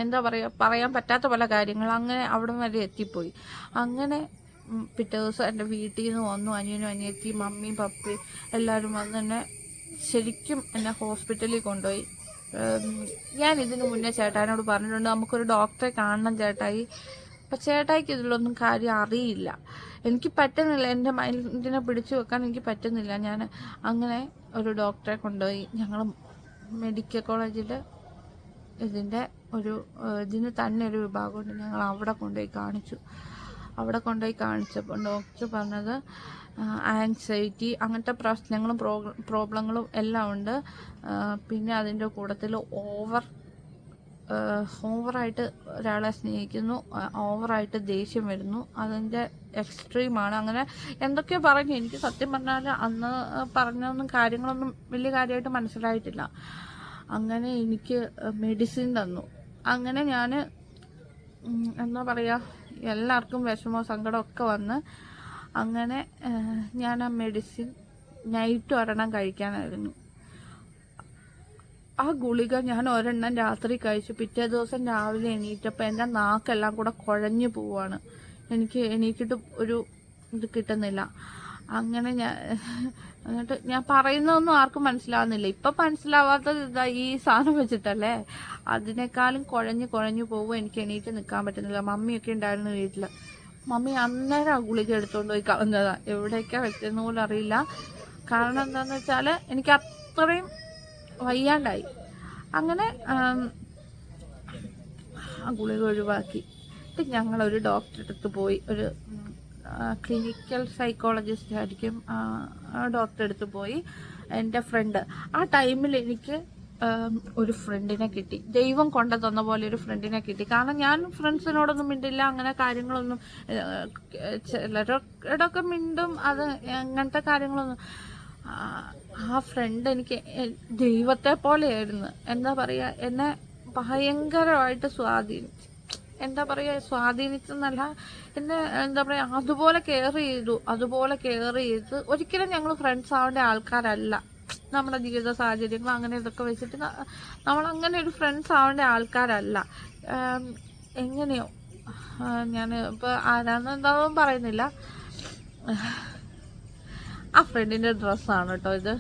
എന്താ പറയുക പറയാൻ പറ്റാത്ത പല കാര്യങ്ങൾ അങ്ങനെ അവിടെ വരെ എത്തിപ്പോയി. അങ്ങനെ പിറ്റേ ദിവസം എന്റെ വീട്ടിൽ നിന്ന് വന്നു. അനിയനും അനിയത്തി മമ്മിയും പപ്പയും എല്ലാവരും വന്ന് എന്നെ ശരിക്കും എന്നെ ഹോസ്പിറ്റലിൽ കൊണ്ടുപോയി. ഞാൻ ഇതിന് മുന്നേ ചേട്ടാനോട് പറഞ്ഞിട്ടുണ്ട് നമുക്കൊരു ഡോക്ടറെ കാണണം ചേട്ടായി അപ്പം ചേട്ടായിക്ക് ഇതിലൊന്നും കാര്യം അറിയില്ല. എനിക്ക് പറ്റുന്നില്ല. എന്റെ മൈൻഡിനെ പിടിച്ചു വെക്കാൻ എനിക്ക് പറ്റുന്നില്ല. ഞാൻ അങ്ങനെ ഒരു ഡോക്ടറെ കൊണ്ടുപോയി. ഞങ്ങൾ മെഡിക്കൽ കോളേജിൽ ഇതിന്റെ ഒരു ഇതിന് തന്നെ ഒരു വിഭാഗമുണ്ട് ഞങ്ങൾ അവിടെ കൊണ്ടുപോയി കാണിച്ചു. അവിടെ കൊണ്ടുപോയി കാണിച്ചപ്പോൾ ഡോക്ടർ പറഞ്ഞത് ആൻസൈറ്റി അങ്ങനത്തെ പ്രശ്നങ്ങളും പ്രോബ്ല- പ്രോബ്ലങ്ങളും എല്ലാം ഉണ്ട്. പിന്നെ അതിന്റെ കൂട്ടത്തിൽ ഓവർ ഓവറായിട്ട് ഒരാളെ സ്നേഹിക്കുന്നു ഓവറായിട്ട് ദേഷ്യം വരുന്നു. അതിന്റെ എക്സ്ട്രീമാണ്. അങ്ങനെ എന്തൊക്കെയോ പറഞ്ഞു. എനിക്ക് സത്യം പറഞ്ഞാൽ അന്ന് പറഞ്ഞൊന്നും കാര്യങ്ങളൊന്നും വലിയ കാര്യമായിട്ട് മനസ്സിലായിട്ടില്ല. അങ്ങനെ എനിക്ക് മെഡിസിൻ തന്നു. അങ്ങനെ ഞാൻ എന്താ പറയുക എല്ലാവർക്കും വിഷമോ സങ്കടം ഒക്കെ വന്ന് അങ്ങനെ ഞാൻ ആ മെഡിസിൻ നൈറ്റ് ഒരെണ്ണം കഴിക്കാനായിരുന്നു. ആ ഗുളിക ഞാൻ ഒരെണ്ണം രാത്രി കഴിച്ചു. പിറ്റേ ദിവസം രാവിലെ എണീറ്റപ്പോൾ എന്റെ നാക്കെല്ലാം കൂടെ കുഴഞ്ഞു പോവാണ്. എനിക്ക് എണീറ്റിട്ട് ഒരു ഇത് കിട്ടുന്നില്ല. അങ്ങനെ ഞാൻ എന്നിട്ട് ഞാൻ പറയുന്നതൊന്നും ആർക്കും മനസ്സിലാവുന്നില്ല. ഇപ്പം മനസ്സിലാവാത്തത് ഇതാ ഈ സാധനം വെച്ചിട്ടല്ലേ? അതിനേക്കാളും കുഴഞ്ഞു കുഴഞ്ഞു പോകും എനിക്ക് എണീറ്റ് നിൽക്കാൻ പറ്റുന്നില്ല. മമ്മിയൊക്കെ ഉണ്ടായിരുന്നു വീട്ടിൽ മമ്മി അന്നേരം ആ ഗുളിക എടുത്തുകൊണ്ട് പോയി കളഞ്ഞതാ. എവിടേക്കാണ് വെച്ചതെന്ന് പോലും അറിയില്ല. കാരണം എന്താണെന്ന് വെച്ചാൽ എനിക്ക് അത്രയും വയ്യാണ്ടായി. അങ്ങനെ ആം, ഗുളിക ഒഴിവാക്കി. എന്നിട്ട് ഞങ്ങളൊരു ഡോക്ടറെ അടുത്ത് പോയി. ഒരു ക്ലിനിക്കൽ സൈക്കോളജിസ്റ്റ് ആയിരിക്കും ഡോക്ടറെ അടുത്ത് പോയി എന്റെ ഫ്രണ്ട് ആ ടൈമിൽ എനിക്ക് ഒരു ഫ്രണ്ടിനെ കിട്ടി. ദൈവം കൊണ്ട തന്ന പോലെ ഒരു ഫ്രണ്ടിനെ കിട്ടി. കാരണം ഞാൻ ഫ്രണ്ട്സിനോടൊന്നും മിണ്ടില്ല. അങ്ങനെ കാര്യങ്ങളൊന്നും ചിലരോടൊക്കെ മിണ്ടും. അത് അങ്ങനത്തെ കാര്യങ്ങളൊന്നും ആ, ഫ്രണ്ട് എനിക്ക് ദൈവത്തെ പോലെയായിരുന്നു. എന്താ പറയുക എന്നെ ഭയങ്കരമായിട്ട് സ്വാധീനിച്ചു. എന്താ പറയുക സ്വാധീനിച്ചെന്നല്ല എന്നെ എന്താ പറയുക അതുപോലെ കെയർ ചെയ്തു അതുപോലെ കെയർ ചെയ്ത്. ഒരിക്കലും ഞങ്ങൾ ഫ്രണ്ട്സ് ആവേണ്ട ആൾക്കാരല്ല. നമ്മുടെ ജീവിത സാഹചര്യങ്ങൾ അങ്ങനെ ഇതൊക്കെ വെച്ചിട്ട് നമ്മൾ അങ്ങനെ ഒരു ഫ്രണ്ട്സ് ആവേണ്ട ആൾക്കാരല്ല. എങ്ങനെയോ. ഞാൻ ഇപ്പോൾ ആരാന്ന് എന്താണെന്നും പറയുന്നില്ല. ആ ഫ്രണ്ടിന്റെ ഡ്രസ്സാണ് കേട്ടോ ഇത്.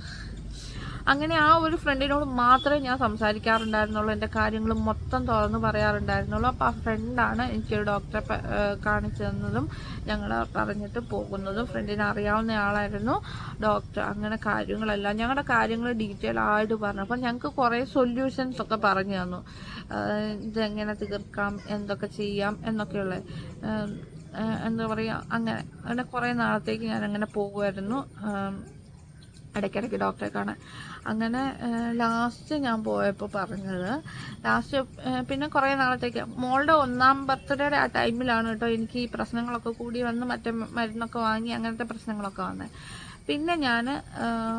അങ്ങനെ ആ ഒരു ഫ്രണ്ടിനോട് മാത്രമേ ഞാൻ സംസാരിക്കാറുണ്ടായിരുന്നുള്ളൂ. എന്റെ കാര്യങ്ങൾ മൊത്തം തുറന്ന് പറയാറുണ്ടായിരുന്നുള്ളൂ. അപ്പോൾ ആ ഫ്രണ്ടാണ് എനിക്ക് ഡോക്ടറെ കാണിച്ചു തന്നതും ഞങ്ങൾ പറഞ്ഞിട്ട് പോകുന്നതും. ഫ്രണ്ടിനെ അറിയാവുന്ന ആളായിരുന്നു ഡോക്ടർ അങ്ങനെ കാര്യങ്ങളെല്ലാം ഞങ്ങളുടെ കാര്യങ്ങൾ ഡീറ്റെയിൽ ആയിട്ട് പറഞ്ഞു. അപ്പം ഞങ്ങൾക്ക് കുറേ സൊല്യൂഷൻസ് ഒക്കെ പറഞ്ഞു തന്നു. ഇതെങ്ങനെ തീർക്കാം? എന്തൊക്കെ ചെയ്യാം? എന്നൊക്കെയുള്ള. എന്താ പറയുക അങ്ങനെ അങ്ങനെ കുറേ നാളത്തേക്ക് ഞാൻ അങ്ങനെ പോകുമായിരുന്നു ഇടയ്ക്കിടയ്ക്ക് ഡോക്ടറെ കാണാൻ. അങ്ങനെ ലാസ്റ്റ് ഞാൻ പോയപ്പോൾ പറഞ്ഞത് ലാസ്റ്റ് പിന്നെ കുറേ നാളത്തേക്ക്. മോളുടെ ഒന്നാം ബർത്ത്ഡേയുടെ ആ ടൈമിലാണ് കേട്ടോ എനിക്ക് ഈ പ്രശ്നങ്ങളൊക്കെ കൂടി വന്ന് മറ്റേ മരുന്നൊക്കെ വാങ്ങി അങ്ങനത്തെ പ്രശ്നങ്ങളൊക്കെ വന്നത് പിന്നെ ഞാൻ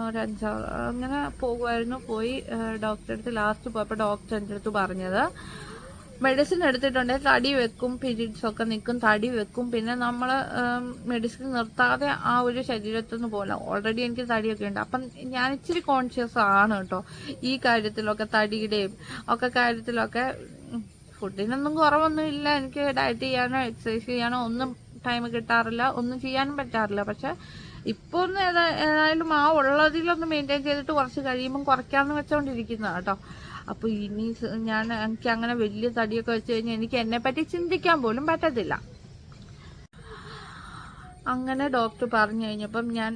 ഒരു അഞ്ചാറ് അങ്ങനെ പോകുമായിരുന്നു പോയി ഡോക്ടറെ അടുത്ത് ലാസ്റ്റ് പോയപ്പോൾ ഡോക്ടർ എന്റെ അടുത്ത് പറഞ്ഞത് മെഡിസിൻ എടുത്തിട്ടുണ്ടെങ്കിൽ തടി വെക്കും പിരീഡ്സ് ഒക്കെ നിൽക്കും തടി വെക്കും. പിന്നെ നമ്മൾ മെഡിസിൻ നിർത്താതെ ആ ഒരു ശരീരത്തിൽ നിന്ന് പോലെ ഓൾറെഡി എനിക്ക് തടിയൊക്കെ ഉണ്ട്. അപ്പം ഞാൻ ഇച്ചിരി കോൺഷ്യസ് ആണ് കേട്ടോ. ഈ കാര്യത്തിലൊക്കെ തടിയുടെയും ഒക്കെ കാര്യത്തിലൊക്കെ ഫുഡിനൊന്നും കുറവൊന്നും ഇല്ല. എനിക്ക് ഡയറ്റ് ചെയ്യാനോ എക്സസൈസ് ചെയ്യാനോ ഒന്നും ടൈം കിട്ടാറില്ല. ഒന്നും ചെയ്യാനും പറ്റാറില്ല. പക്ഷെ ഇപ്പോൾ ഒന്ന് ഏതാ ഏതായാലും ആ ഉള്ളതിലൊന്ന് മെയിന്റെയിൻ ചെയ്തിട്ട് കുറച്ച് കഴിയുമ്പം കുറയ്ക്കാമെന്ന് വെച്ചോണ്ടിരിക്കുന്നതാണ് കേട്ടോ. അപ്പോൾ ഇനി ഞാൻ എനിക്ക് അങ്ങനെ വലിയ തടിയൊക്കെ വെച്ച് കഴിഞ്ഞാൽ എനിക്ക് എന്നെ പറ്റി ചിന്തിക്കാൻ പോലും പറ്റത്തില്ല. അങ്ങനെ ഡോക്ടർ പറഞ്ഞു കഴിഞ്ഞപ്പം ഞാൻ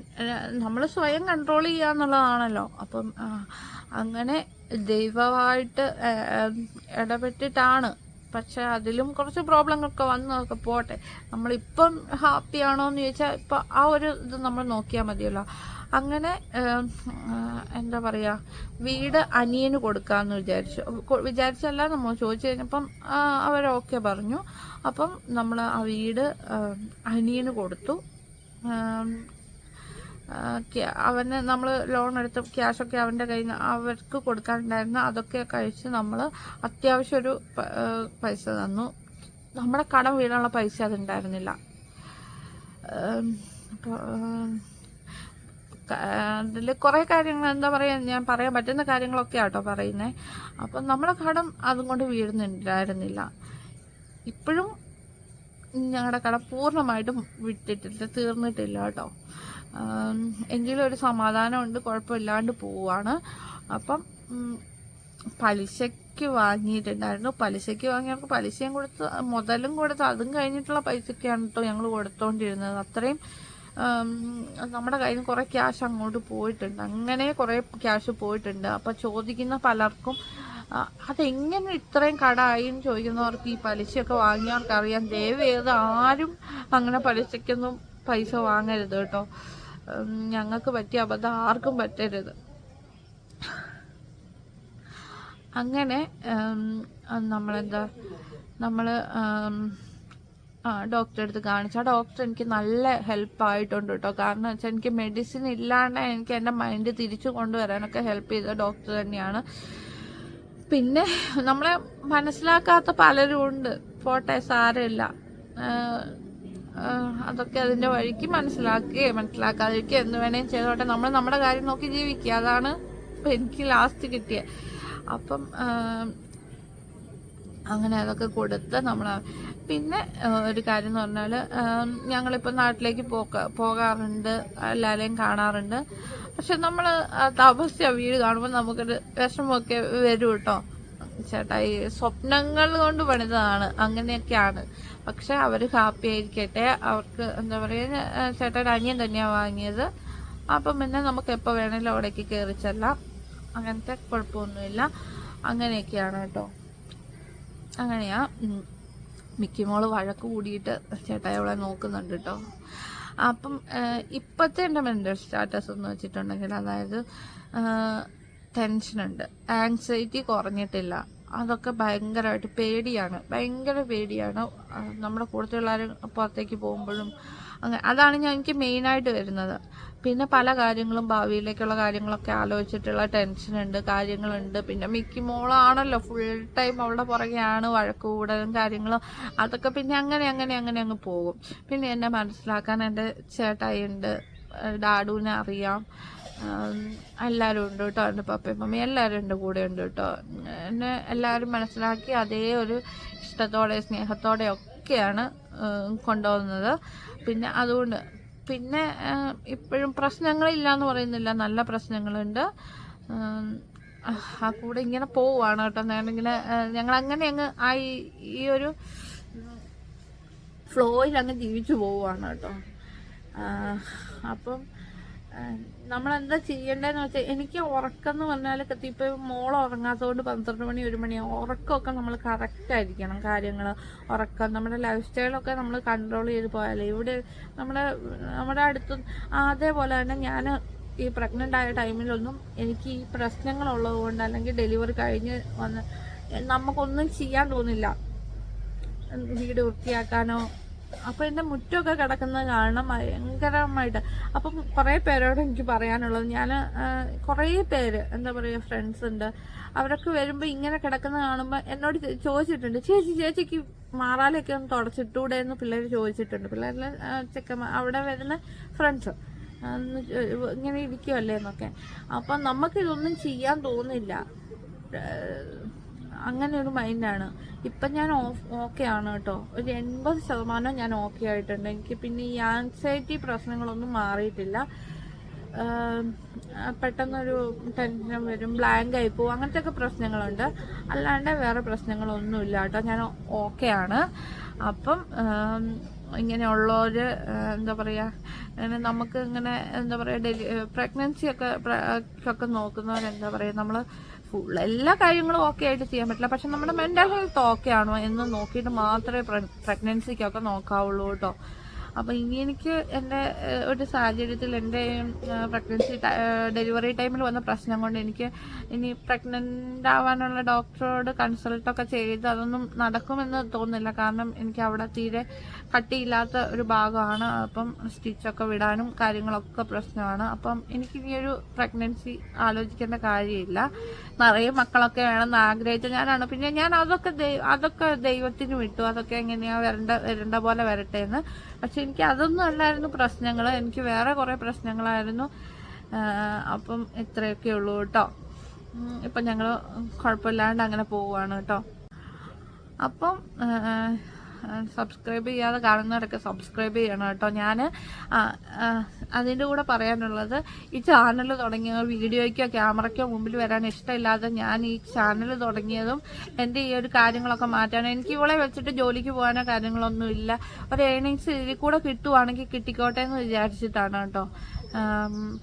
നമ്മൾ സ്വയം കൺട്രോൾ ചെയ്യുക എന്നുള്ളതാണല്ലോ. അപ്പം അങ്ങനെ ദൈവമായിട്ട് ഇടപെട്ടിട്ടാണ്. പക്ഷെ അതിലും കുറച്ച് പ്രോബ്ലങ്ങളൊക്കെ വന്നതൊക്കെ പോട്ടെ. നമ്മളിപ്പം ഹാപ്പി ആണോ എന്ന് ചോദിച്ചാൽ ഇപ്പം ആ ഒരു ഇത് നമ്മൾ നോക്കിയാൽ മതിയല്ലോ. അങ്ങനെ എന്താ പറയുക വീട് അനിയന് കൊടുക്കാമെന്ന് വിചാരിച്ചു. വിചാരിച്ചല്ല നമ്മൾ ചോദിച്ചു കഴിഞ്ഞപ്പം അവരൊക്കെ പറഞ്ഞു. അപ്പം നമ്മൾ ആ വീട് അനിയന് കൊടുത്തു. അവന് നമ്മൾ ലോൺ എടുത്ത് ക്യാഷൊക്കെ അവന്റെ കയ്യിൽ നിന്ന് അവർക്ക് കൊടുക്കാനുണ്ടായിരുന്നു അതൊക്കെ കഴിച്ച് നമ്മൾ അത്യാവശ്യം ഒരു പൈസ തന്നു. നമ്മുടെ കടം വീടാനുള്ള പൈസ അതുണ്ടായിരുന്നില്ല. അപ്പോൾ അതിൽ കുറേ കാര്യങ്ങൾ എന്താ പറയുക ഞാൻ പറയാൻ പറ്റുന്ന കാര്യങ്ങളൊക്കെ ആട്ടോ പറയുന്നത് അപ്പം നമ്മുടെ കടം അതും കൊണ്ട് വീഴുന്നുണ്ടായിരുന്നില്ല. ഇപ്പോഴും ഞങ്ങളുടെ കട പൂർണമായിട്ടും വിട്ടിട്ടില്ല തീർന്നിട്ടില്ല കേട്ടോ. എങ്കിലും ഒരു സമാധാനമുണ്ട് കുഴപ്പമില്ലാണ്ട് പോവാണ്. അപ്പം പലിശയ്ക്ക് വാങ്ങിയിട്ടുണ്ടായിരുന്നു. പലിശയ്ക്ക് വാങ്ങിയവർക്ക് പലിശയും കൊടുത്ത് മുതലും കൊടുത്ത് അതും കഴിഞ്ഞിട്ടുള്ള പൈസയ്ക്കാണ് കേട്ടോ ഞങ്ങൾ കൊടുത്തോണ്ടിരുന്നത്. അത്രയും നമ്മുടെ കയ്യിൽ നിന്ന് കുറേ ക്യാഷ് അങ്ങോട്ട് പോയിട്ടുണ്ട്. അങ്ങനെ കുറേ ക്യാഷ് പോയിട്ടുണ്ട്. അപ്പോൾ ചോദിക്കുന്ന പലർക്കും അതെങ്ങനെ ഇത്രയും കടമായി എന്ന് ചോദിക്കുന്നവർക്ക് ഈ പലിശയൊക്കെ വാങ്ങിയവർക്ക് അറിയാം ദയവ് ചെയ്ത് ആരും അങ്ങനെ പലിശയ്ക്കൊന്നും പൈസ വാങ്ങരുത് കേട്ടോ. ഞങ്ങൾക്ക് പറ്റിയ അബദ്ധം ആർക്കും പറ്റരുത്. അങ്ങനെ നമ്മളെന്താ നമ്മൾ ഡോക്ടറെ അടുത്ത് കാണിച്ചു. ആ ഡോക്ടർ എനിക്ക് നല്ല ഹെൽപ്പ് ആയിട്ടുണ്ട് കേട്ടോ കാരണം വെച്ചാൽ എനിക്ക് മെഡിസിൻ ഇല്ലാണ്ട് എനിക്ക് എന്റെ മൈൻഡ് തിരിച്ചു കൊണ്ടുവരാനൊക്കെ ഹെൽപ്പ് ചെയ്ത ഡോക്ടർ തന്നെയാണ്. പിന്നെ നമ്മളെ മനസ്സിലാക്കാത്ത പലരും ഉണ്ട്. പോട്ടെ സാരമില്ല. അതൊക്കെ അതിന്റെ വഴിക്ക് മനസ്സിലാക്കുകയും മനസ്സിലാക്കാതിരിക്കുകയും എന്ന് വേണേലും ചെയ്തോട്ടെ. നമ്മൾ നമ്മുടെ കാര്യം നോക്കി ജീവിക്കുക. അതാണ് എനിക്ക് ലാസ്റ്റ് കിട്ടിയത് അപ്പം അങ്ങനെ അതൊക്കെ കൊടുത്ത് നമ്മൾ പിന്നെ ഒരു കാര്യം എന്ന് പറഞ്ഞാൽ ഞങ്ങളിപ്പോൾ നാട്ടിലേക്ക് പോക്ക പോകാറുണ്ട് എല്ലാവരെയും കാണാറുണ്ട്. പക്ഷെ നമ്മൾ താമസിച്ച വീട് കാണുമ്പോൾ നമുക്കൊരു വിഷമമൊക്കെ വരും കേട്ടോ ചേട്ടാ ഈ സ്വപ്നങ്ങൾ കൊണ്ട് പണിതാണ് അങ്ങനെയൊക്കെയാണ്. പക്ഷെ അവർ ഹാപ്പി ആയിരിക്കട്ടെ അവർക്ക് എന്താ പറയുക ചേട്ടന്റെ അനിയൻ തന്നെയാണ് വാങ്ങിയത്. അപ്പം പിന്നെ നമുക്ക് എപ്പോൾ വേണമെങ്കിലും അവിടേക്ക് കയറി ചെല്ലാം. അങ്ങനത്തെ കുഴപ്പമൊന്നുമില്ല. അങ്ങനെയൊക്കെയാണ് കേട്ടോ അങ്ങനെയാ ഉം. മിക്കി മോൾ വഴക്ക് കൂടിയിട്ട് ചേട്ടായി അവളെ നോക്കുന്നുണ്ട് കേട്ടോ അപ്പം ഇപ്പോഴത്തെ എന്റെ മെന്റൽ സ്റ്റാറ്റസ് എന്ന് വെച്ചിട്ടുണ്ടെങ്കിൽ അതായത് ടെൻഷനുണ്ട് ആങ്സൈറ്റി കുറഞ്ഞിട്ടില്ല. അതൊക്കെ ഭയങ്കരമായിട്ട് പേടിയാണ്. ഭയങ്കര പേടിയാണ്. നമ്മുടെ കൂടുതലുള്ള പുറത്തേക്ക് പോകുമ്പോഴും അങ്ങനെ അതാണ് ഞാൻ എനിക്ക് മെയിനായിട്ട് വരുന്നത്. പിന്നെ പല കാര്യങ്ങളും ഭാവിയിലേക്കുള്ള കാര്യങ്ങളൊക്കെ ആലോചിച്ചിട്ടുള്ള ടെൻഷൻ ഉണ്ട് കാര്യങ്ങളുണ്ട്. പിന്നെ മിക്കി മോളാണല്ലോ ഫുൾ ടൈം അവളുടെ പുറകെയാണ് വഴക്ക് കൂടലും കാര്യങ്ങളും. അതൊക്കെ പിന്നെ അങ്ങനെ അങ്ങനെ അങ്ങനെ അങ്ങ് പോകും. പിന്നെ എന്നെ മനസ്സിലാക്കാൻ എന്റെ ചേട്ടായി ഉണ്ട് ഡാഡുവിനെ അറിയാം. എല്ലാവരും ഉണ്ട് കേട്ടോ എന്റെ പപ്പയും മമ്മി എല്ലാവരും എന്റെ കൂടെ ഉണ്ട് കേട്ടോ. എന്നെ എല്ലാവരും മനസ്സിലാക്കി അതേ ഒരു ഇഷ്ടത്തോടെ സ്നേഹത്തോടെ ഒക്കെയാണ് കൊണ്ടുപോകുന്നത്. പിന്നെ അതുകൊണ്ട് പിന്നെ ഇപ്പോഴും പ്രശ്നങ്ങളില്ല എന്ന് പറയുന്നില്ല. നല്ല പ്രശ്നങ്ങളുണ്ട്. ആ കൂടെ ഇങ്ങനെ പോവുകയാണ് കേട്ടോ. ഇങ്ങനെ ഞങ്ങൾ അങ്ങനെ അങ്ങ് ആ ഈ- ഒരു ഫ്ലോയിൽ അങ്ങ് ജീവിച്ചു പോവുകയാണ് കേട്ടോ. അപ്പം നമ്മൾ എന്താ ചെയ്യേണ്ടതെന്ന് വെച്ചാൽ എനിക്ക് ഉറക്കം എന്ന് പറഞ്ഞാൽ ഇപ്പം മോൾ ഉറങ്ങാത്തതുകൊണ്ട് പന്ത്രണ്ട് മണി ഒരു മണി ഉറക്കമൊക്കെ നമ്മൾ കറക്റ്റ് ആയിരിക്കണം കാര്യങ്ങൾ ഉറക്കം നമ്മുടെ ലൈഫ് സ്റ്റൈലൊക്കെ നമ്മൾ കൺട്രോൾ ചെയ്ത് പോയാലേ ഇവിടെ നമ്മുടെ നമ്മുടെ അടുത്ത് അതേപോലെ തന്നെ ഞാൻ ഈ പ്രഗ്നന്റ് ആയ ടൈമിലൊന്നും എനിക്ക് ഈ പ്രശ്നങ്ങളുള്ളത് കൊണ്ട് അല്ലെങ്കിൽ ഡെലിവറി കഴിഞ്ഞ് വന്ന് നമുക്കൊന്നും ചെയ്യാൻ തോന്നില്ല. വീട് വൃത്തിയാക്കാനോ അപ്പൊ എന്റെ മുറ്റമൊക്കെ കിടക്കുന്നത് കാരണം ഭയങ്കരമായിട്ട്. അപ്പം കുറേ പേരോട് എനിക്ക് പറയാനുള്ളത്. ഞാൻ കുറേ പേര് എന്താ പറയുക ഫ്രണ്ട്സ് ഉണ്ട്. അവരൊക്കെ വരുമ്പോൾ ഇങ്ങനെ കിടക്കുന്നത് കാണുമ്പോൾ എന്നോട് ചോദിച്ചിട്ടുണ്ട് ചേച്ചി ചേച്ചിക്ക് മാറാലൊക്കെ ഒന്ന് തുടച്ചിട്ടൂടെ? എന്ന് പിള്ളേർ ചോദിച്ചിട്ടുണ്ട്. പിള്ളേരിലെ ചെക്കന്മാർ അവിടെ വരുന്ന ഫ്രണ്ട്സ് ഇങ്ങനെ ഇരിക്കുമല്ലേ എന്നൊക്കെ. അപ്പം നമുക്കിതൊന്നും ചെയ്യാൻ തോന്നില്ല അങ്ങനെ ഒരു മൈൻഡാണ്. ഇപ്പം ഞാൻ ഓക്കെ ആണ് കേട്ടോ. ഒരു എൺപത് ശതമാനം ഞാൻ ഓക്കെ ആയിട്ടുണ്ട്. എനിക്ക് പിന്നെ ഈ ആൻസൈറ്റി പ്രശ്നങ്ങളൊന്നും മാറിയിട്ടില്ല. പെട്ടെന്നൊരു ടെൻഷൻ വരും ബ്ലാങ്ക് ആയി പോകും അങ്ങനത്തെ ഒക്കെ പ്രശ്നങ്ങളുണ്ട്. അല്ലാണ്ട് വേറെ പ്രശ്നങ്ങളൊന്നുമില്ല കേട്ടോ. ഞാൻ ഓക്കെ ആണ് അപ്പം ഇങ്ങനെയുള്ളവര് എന്താ പറയുക നമുക്ക് ഇങ്ങനെ എന്താ പറയുക ഡെലി പ്രഗ്നൻസി ഒക്കെ ഒക്കെ നോക്കുന്നവർ എന്താ പറയുക നമ്മൾ ഫുൾ എല്ലാ കാര്യങ്ങളും ഓക്കെ ആയിട്ട് ചെയ്യാൻ പറ്റില്ല. പക്ഷെ നമ്മുടെ മെന്റൽ ഹെൽത്ത് ഓക്കെ ആണോ എന്ന് നോക്കിയിട്ട് മാത്രമേ പ്രഗ്നൻസിക്കൊക്കെ നോക്കാവുള്ളൂ കേട്ടോ. അപ്പോൾ ഇനി എനിക്ക് എന്റെ ഒരു സാഹചര്യത്തിൽ എന്റെ പ്രഗ്നൻസി ഡെലിവറി ടൈമിൽ വന്ന പ്രശ്നം കൊണ്ട് എനിക്ക് ഇനി പ്രഗ്നന്റ് ആവാനുള്ള ഡോക്ടറോട് കൺസൾട്ടൊക്കെ ചെയ്ത് അതൊന്നും നടക്കുമെന്ന് തോന്നുന്നില്ല. കാരണം എനിക്ക് അവിടെ തീരെ കട്ടിയില്ലാത്ത ഒരു ഭാഗമാണ്. അപ്പം സ്റ്റിച്ചൊക്കെ വിടാനും കാര്യങ്ങളൊക്കെ പ്രശ്നമാണ്. അപ്പം എനിക്ക് ഈ ഒരു പ്രഗ്നൻസി ആലോചിക്കേണ്ട കാര്യമില്ല. നിറയെ മക്കളൊക്കെ വേണമെന്ന് ആഗ്രഹിച്ച ഞാനാണ്. പിന്നെ ഞാൻ അതൊക്കെ അതൊക്കെ ദൈവത്തിന് വിട്ടു. അതൊക്കെ എങ്ങനെയാ വരണ്ട വരണ്ട പോലെ വരട്ടെ എന്ന് പക്ഷെ എനിക്ക് അതൊന്നും അല്ലായിരുന്നു പ്രശ്നങ്ങൾ. എനിക്ക് വേറെ കുറേ പ്രശ്നങ്ങളായിരുന്നു. അപ്പം ഇത്രയൊക്കെ ഉള്ളൂ കേട്ടോ. ഇപ്പം ഞങ്ങൾ കുഴപ്പമില്ലാണ്ട് അങ്ങനെ പോവുകയാണ് കേട്ടോ. അപ്പം സബ്സ്ക്രൈബ് ചെയ്യാതെ കാണുന്നവരൊക്കെ സബ്സ്ക്രൈബ് ചെയ്യണം കേട്ടോ. ഞാൻ അതിന്റെ കൂടെ പറയാനുള്ളത് ഈ ചാനൽ തുടങ്ങിയ വീഡിയോയ്ക്കോ ക്യാമറയ്ക്കോ മുമ്പിൽ വരാൻ ഇഷ്ടമില്ലാതെ ഞാൻ ഈ ചാനൽ തുടങ്ങിയതും എന്റെ ഈ ഒരു കാര്യങ്ങളൊക്കെ മാറ്റാനും എനിക്ക് ഇവളെ വെച്ചിട്ട് ജോലിക്ക് പോകാനോ കാര്യങ്ങളൊന്നും ഇല്ല. ഒരു ഏണിങ്സ് ഇതിൽ കൂടെ കിട്ടുവാണെങ്കിൽ കിട്ടിക്കോട്ടെ എന്ന് വിചാരിച്ചിട്ടാണ് കേട്ടോ.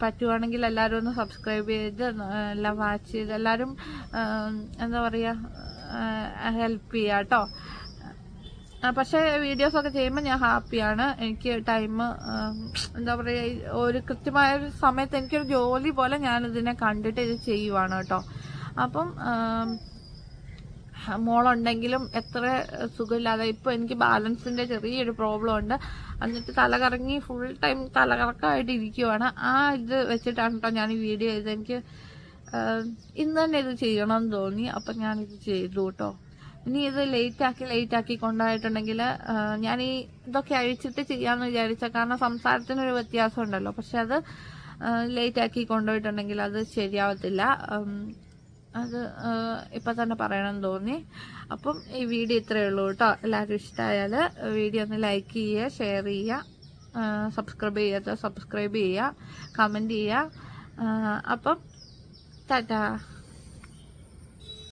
പറ്റുവാണെങ്കിൽ എല്ലാവരും ഒന്ന് സബ്സ്ക്രൈബ് ചെയ്ത് എല്ലാം വാച്ച് ചെയ്ത് എല്ലാവരും എന്താ പറയുക ഹെൽപ്പ് ചെയ്യുക കേട്ടോ. പക്ഷേ വീഡിയോസ് ഒക്കെ ചെയ്യുമ്പോൾ ഞാൻ ഹാപ്പിയാണ്. എനിക്ക് ടൈം എന്താ പറയുക ഒരു കൃത്യമായ ഒരു സമയത്ത് എനിക്കൊരു ജോലി പോലെ ഞാൻ ഇതിനെ കണ്ടിട്ട് ഇത് ചെയ്യുവാണ് കേട്ടോ. അപ്പം മോളുണ്ടെങ്കിലും എത്ര സുഖമില്ലാതെ ഇപ്പോൾ എനിക്ക് ബാലൻസിന്റെ ചെറിയൊരു പ്രോബ്ലം ഉണ്ട് എന്നിട്ട് തലകറങ്ങി ഫുൾ ടൈം തലകറക്കമായിട്ട് ഇരിക്കുവാണ് ആ ഇത് വെച്ചിട്ടാണ് കേട്ടോ ഞാൻ ഈ വീഡിയോ ചെയ്തത്. എനിക്ക് ഇന്ന് തന്നെ ഇത് ചെയ്യണമെന്ന് തോന്നി. അപ്പം ഞാനിത് ചെയ്തു കേട്ടോ ഇനി ഇത് ലേറ്റ് ആക്കി ലേറ്റ് ആക്കി കൊണ്ടായിട്ടുണ്ടെങ്കിൽ ഞാൻ ഈ ഇതൊക്കെ അഴിച്ചിട്ട് ചെയ്യാന്ന് വിചാരിച്ച കാരണം സംസാരത്തിനൊരു വ്യത്യാസം ഉണ്ടല്ലോ പക്ഷെ അത് ലേറ്റ് ആക്കി കൊണ്ടുപോയിട്ടുണ്ടെങ്കിൽ അത് ശരിയാവത്തില്ല. അത് ഇപ്പം തന്നെ പറയണമെന്ന് തോന്നി. അപ്പം ഈ വീഡിയോ ഇത്രയേ ഉള്ളൂ കേട്ടോ. എല്ലാവരും ഇഷ്ടമായാൽ വീഡിയോ ഒന്ന് ലൈക്ക് ചെയ്യുക ഷെയർ ചെയ്യുക സബ്സ്ക്രൈബ് ചെയ്യാത്ത സബ്സ്ക്രൈബ് ചെയ്യുക കമന്റ് ചെയ്യുക. അപ്പം ടാറ്റാ.